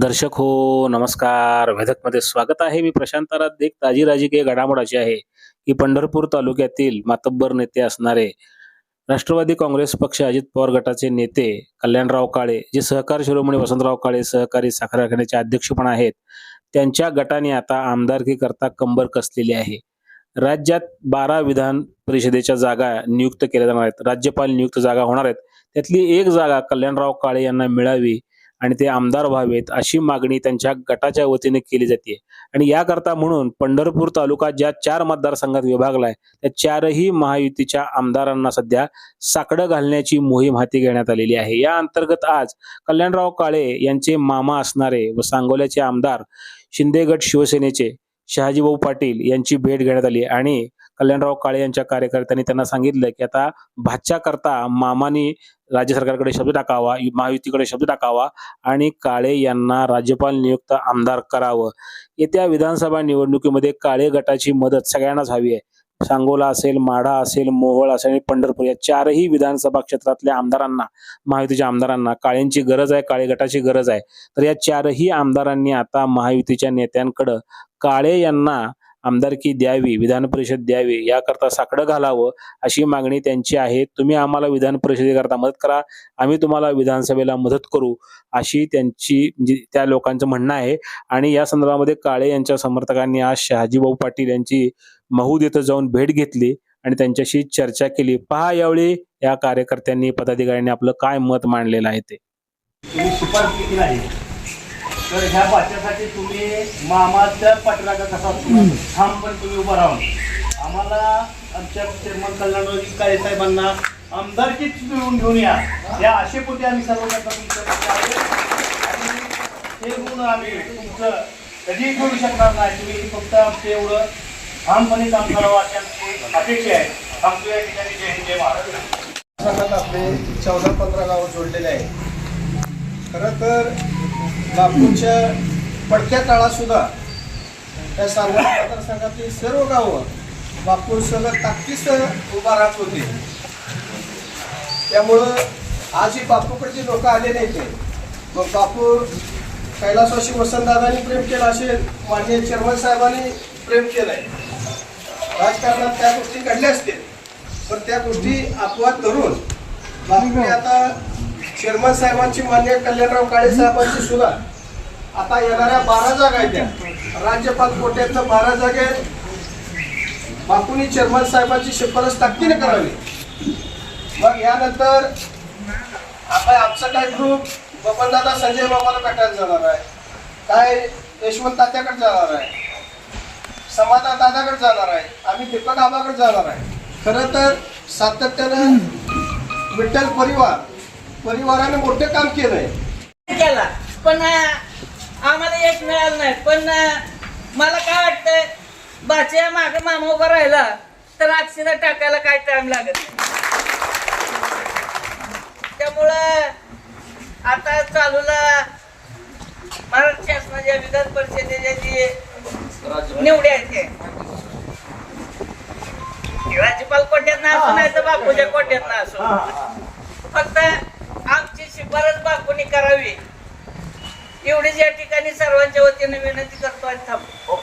दर्शक हो नमस्कार. वेधकमध्ये स्वागत आहे. मी प्रशांत एक ताजी राजकीय घडामोड अशी आहे की पंढरपूर तालुक्यातील मातब्बर नेते असणारे राष्ट्रवादी काँग्रेस पक्ष अजित पवार गटाचे नेते कल्याणराव काळे जे सहकार शिरोमणी वसंतराव काळे सहकारी साखर कारखान्याचे अध्यक्ष पण आहेत त्यांच्या गटाने आता आमदारकी करता कंबर कसलेली आहे. राज्यात बारा विधान परिषदेच्या जागा नियुक्त केल्या जाणार आहेत. राज्यपाल नियुक्त जागा होणार आहेत. त्यातली एक जागा कल्याणराव काळे यांना मिळावी आणि ते आमदार व्हावेत अशी मागणी त्यांच्या गटाच्या वतीने केली जाते. आणि याकरता म्हणून पंढरपूर तालुका ज्या चार मतदारसंघात विभागलाय त्या चारही महायुतीच्या आमदारांना सध्या साकडं घालण्याची मोहीम हाती घेण्यात आलेली आहे. या अंतर्गत आज कल्याणराव काळे यांचे मामा असणारे व सांगोल्याचे आमदार शिंदेगड शिवसेनेचे शहाजीभाऊ पाटील यांची भेट घेण्यात आली आणि कल्याणराव काळे यांच्या कार्यकर्त्यांनी त्यांना सांगितलं की आता भाच्या करता मामानी राज्य सरकारकडे शब्द टाकावा महायुतीकडे शब्द टाकावा आणि काळे यांना राज्यपाल नियुक्त आमदार करावं. येत्या विधानसभा निवडणुकीमध्ये काळे गटाची मदत सगळ्यांनाच हवी आहे. सांगोला असेल माढा असेल मोहोळ असेल आणि पंढरपूर या चारही विधानसभा क्षेत्रातल्या आमदारांना महायुतीच्या आमदारांना काळ्यांची गरज आहे काळे गटाची गरज आहे. तर या चारही आमदारांनी आता महायुतीच्या नेत्यांकडं काळे यांना आमदारकी द्यावी विधान परिषद द्यावी याकरता साकडं घालावं अशी मागणी त्यांची आहे. तुम्ही आम्हाला विधान परिषदेकरता मदत करा. आम्ही तुम्हाला विधानसभेला मदत करू अशी त्यांची म्हणजे त्या लोकांचं म्हणणं आहे. आणि या संदर्भामध्ये काळे यांच्या समर्थकांनी आज शहाजीभाऊ पाटील यांची महूद येथे जाऊन भेट घेतली आणि त्यांच्याशी चर्चा केली. पहा यावेळी या कार्यकर्त्यांनी पदाधिकाऱ्यांनी आपलं काय मत मांडलेलं आहे ते तुम्ही शिफारस केली नाही तर ह्या बाच्यासाठी तुम्ही मामाच्या पाठीरागा कसा ठामपण तुम्ही उभं राहून. आम्हाला आमच्या चेअरमन कल्याणजी काळे साहेबांना आमदारकीच मिळवून घेऊन या. या आशेपोटी आम्ही सर्व करता तुमच्या हे गुण आम्ही तुमचं कधीही करू शकणार नाही. तुम्ही फक्त आमचं एवढं ठामपणे काम करावं अशी आमची अपेक्षा आहे. थांबतो या ठिकाणी. जय हिंद जय महाराज आपले चौदा पंधरा गावं जोडलेले आहे खरं तर बापूंच्या पडक्या काळात सुद्धा या सांगली मतदारसंघातली सर्व गावं बापूंसह ताकदीस उभा राहत होते. त्यामुळं आज ही बापूकडची लोक आले नाही ते मग बापू कैलासवासी वसंतदादांनी प्रेम केलं असेल माननीय चेअरमन साहेबांनी प्रेम केलंय. राजकारणात त्या गोष्टी घडल्या असतील पण त्या गोष्टी अपवाद धरून बापूने आता चेअरमन साहेबांची मान्य कल्याणराव काळे साहेबांची सुद्धा. आता येणाऱ्या बारा जागा आहेत त्या. राज्यपाल कोट्यातल्या बारा जागे बापूंनी चेअरमन साहेबांची शिफारस ताकदीने करावी. मग यानंतर आता आमचा काय ग्रुप बबनदादा संजय बाबाला भेटायला जाणार आहे. काय? यशवंत तात्याकडे जाणार आहे. समाधान दादाकडे जाणार आहे. आम्ही दीपक आबाकडे जाणार आहे. खरं तर सातत्यानं विठ्ठल परिवार परिवाराने मोठे काम केलंय. केला. पण आम्हाला यश मिळालं नाही. पण मला काय वाटतंय बाच्या मागे मामा उभा राहिला तर अक्षदा टाकायला काय टाइम लागत. त्यामुळं आता चालूला महाराष्ट्र शासनाच्या विधान परिषदेच्या जी निवडी आहेत ते. राज्यपाल कोट्यात ना असो नाही तर बापूच्या कोट्यात ना असो फक्त शिफारस बापूनी करावी. एवढीच या ठिकाणी सर्वांच्या वतीने विनंती करतो आणि थांबतो